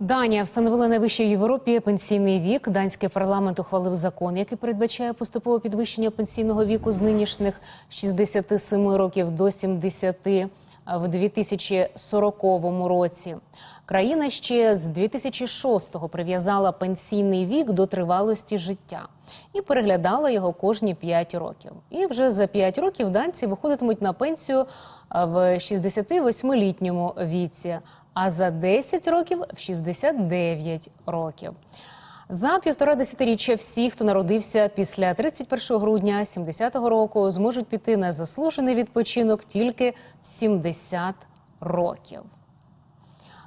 Данія встановила найвищий в Європі пенсійний вік. Данський парламент ухвалив закон, який передбачає поступове підвищення пенсійного віку з нинішніх 67 років до 70 в 2040 році. Країна ще з 2006-го прив'язала пенсійний вік до тривалості життя і переглядала його кожні 5 років. І вже за 5 років данці виходитимуть на пенсію в 68-літньому віці, а за 10 років в 69 років. За півтора десятиріччя всі, хто народився після 31 грудня 70-го року, зможуть піти на заслужений відпочинок тільки в 70 років.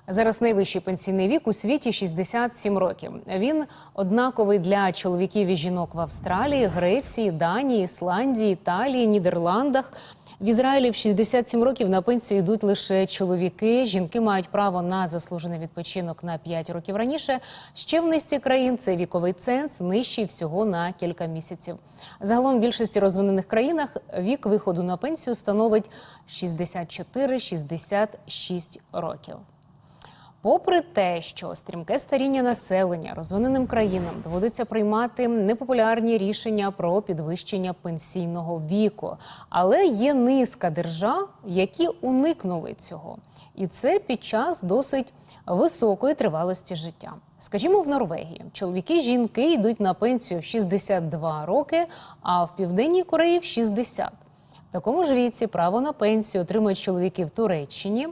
Зараз найвищий пенсійний вік у світі 67 років. Він однаковий для чоловіків і жінок в Австралії, Греції, Данії, Ісландії, Італії, Нідерландах. В Ізраїлі в 67 років на пенсію йдуть лише чоловіки. Жінки мають право на заслужений відпочинок на 5 років раніше. Ще в низці країн цей віковий ценз нижчий всього на кілька місяців. Загалом в більшості розвинених країнах вік виходу на пенсію становить 64-66 років. Попри те, що стрімке старіння населення розвиненим країнам доводиться приймати непопулярні рішення про підвищення пенсійного віку, але є низка держав, які уникнули цього, і це під час досить високої тривалості життя. Скажімо, в Норвегії чоловіки і жінки йдуть на пенсію в 62 роки, а в південній Кореї в 60. В такому ж віці право на пенсію отримують чоловіки в Туреччині.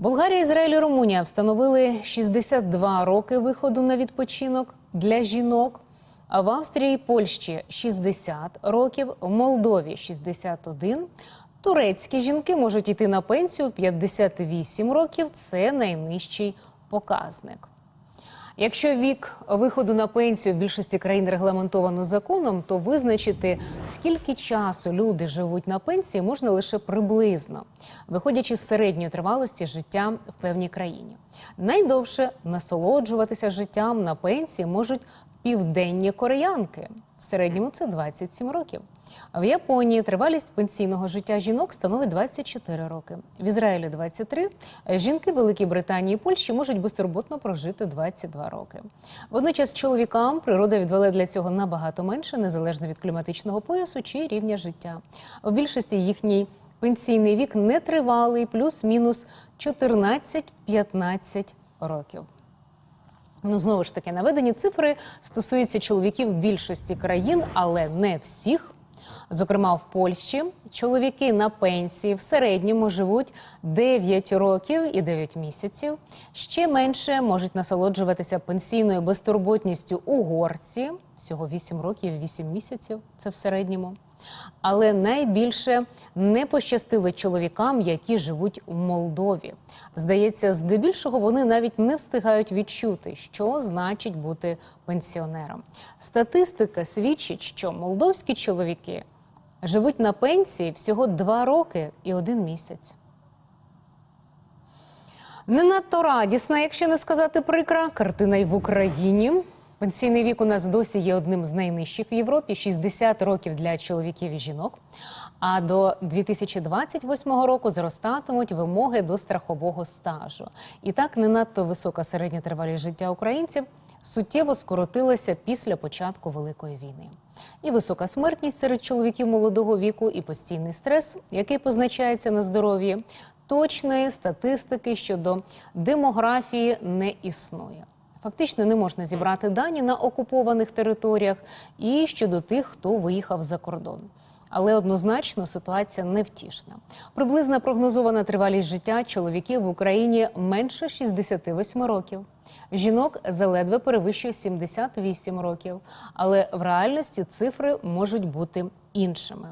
Болгарія, Ізраїль і Румунія встановили 62 роки виходу на відпочинок для жінок. А в Австрії і Польщі 60 років, в Молдові 61. Турецькі жінки можуть йти на пенсію в 58 років. Це найнижчий показник. Якщо вік виходу на пенсію в більшості країн регламентовано законом, то визначити скільки часу люди живуть на пенсії можна лише приблизно, виходячи з середньої тривалості життя в певній країні. Найдовше насолоджуватися життям на пенсії можуть південні кореянки. В середньому це 27 років. А в Японії тривалість пенсійного життя жінок становить 24 роки. В Ізраїлі 23. Жінки Великій Британії і Польщі можуть безтурботно прожити 22 роки. Водночас чоловікам природа відвела для цього набагато менше, незалежно від кліматичного поясу чи рівня життя. В більшості їхній пенсійний вік нетривалий, плюс-мінус 14-15 років. Ну, знову ж таки, наведені цифри стосуються чоловіків більшості країн, але не всіх. Зокрема, в Польщі чоловіки на пенсії в середньому живуть 9 років і 9 місяців. Ще менше можуть насолоджуватися пенсійною безтурботністю угорці всього 8 років і 8 місяців. Це в середньому. Але найбільше не пощастило чоловікам, які живуть у Молдові. Здається, здебільшого вони навіть не встигають відчути, що значить бути пенсіонером. Статистика свідчить, що молдовські чоловіки живуть на пенсії всього два роки і один місяць. Не надто радісна, якщо не сказати прикра, картина й в Україні. Пенсійний вік у нас досі є одним з найнижчих в Європі 60 років для чоловіків і жінок. А до 2028 року зростатимуть вимоги до страхового стажу. І так не надто висока середня тривалість життя українців суттєво скоротилася після початку великої війни. І висока смертність серед чоловіків молодого віку, і постійний стрес, який позначається на здоров'ї, точної статистики щодо демографії не існує. Фактично не можна зібрати дані на окупованих територіях і щодо тих, хто виїхав за кордон. Але однозначно ситуація невтішна. Приблизна прогнозована тривалість життя чоловіків в Україні менше 68 років. Жінок заледве перевищує 78 років. Але в реальності цифри можуть бути іншими.